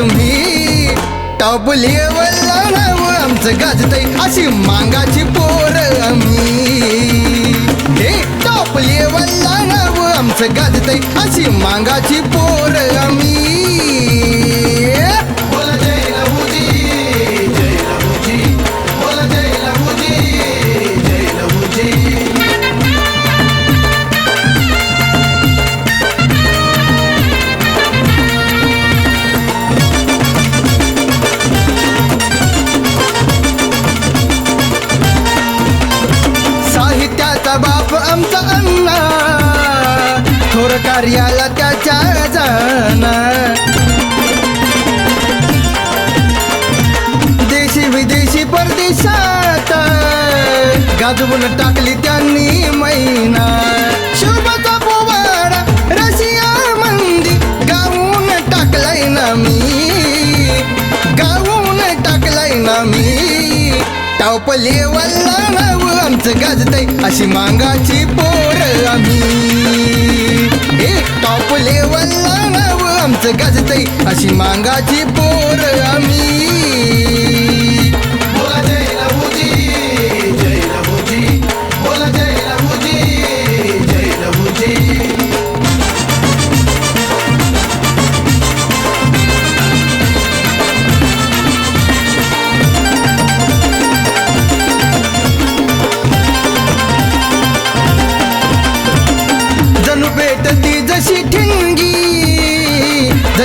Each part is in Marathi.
तुम्ही. टॉप लेवलला नाव आमचं गाजतय. अशी मांगाची पोर आम्ही. हे टॉप लेवलला नाव आमचं गाजतय. अशी मांगाची पोर कार्याला त्याच्या जाणा. देशी विदेशी परदेशात गाजवून टाकली त्यांनी मैना. शुभचा पोवाडा रशिया मंदी गाऊन टाकलाय ना मी. गाऊन टाकलाय ना मी. टावपले वल्ला नाव आमचं गाजतय अशी मांगाची पोर टॉप लेवलला आमचं गाजतय. अशी मांगाची पोर.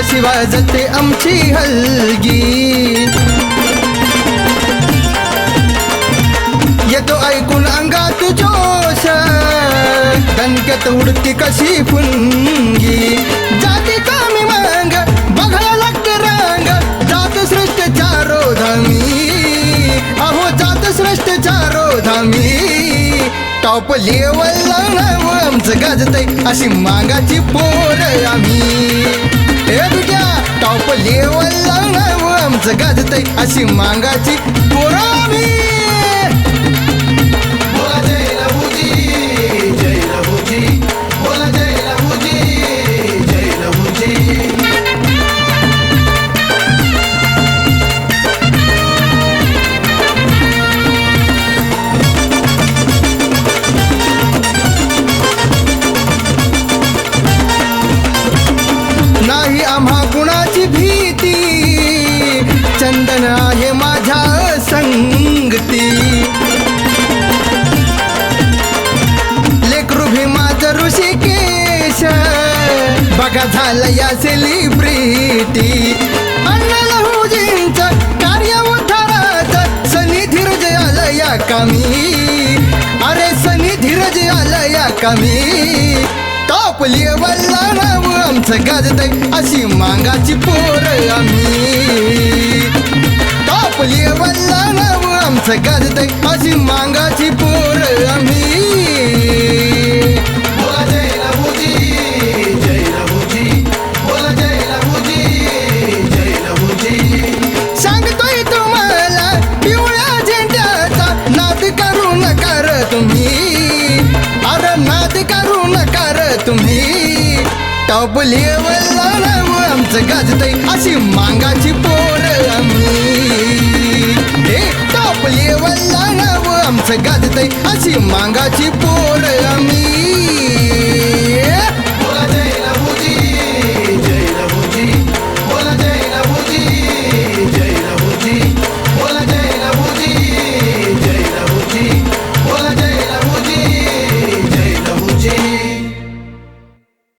अशी वाजते आमची हलगी. येतो ऐकून अंगात जोश दणक्यात उडती कशी फुंगी. जाती कामी मांग बघायला लागते रंग. जात श्रेष्ठ चारो धामी अहो जात श्रेष्ठ चारो धामी टॉप लेवल आमचं गाजतय अशी मागाची पोर आम्ही. ए तुझ्या टॉप लेवल नाव आमचं गाजतय अशी मागाची पोर. ऋषिकेश बघा झालं या सेलिब्रिटी अण्णा लहुजींच कार्य उद्धाराच सनी धीरज आलं या कमी. अरे सनी धीरज आलं या कमी. टॉप लेवलला नाव आमचं गाजतय अशी मांगाची पोर आम्ही. टॉप लेवलला नाव आमचं गाजतय अशी मांगाची पोर आम्ही. अरे नाद करू नका तुम्ही. टॉप लेवलला आमचं गाजतय. अशी मांगाची पोर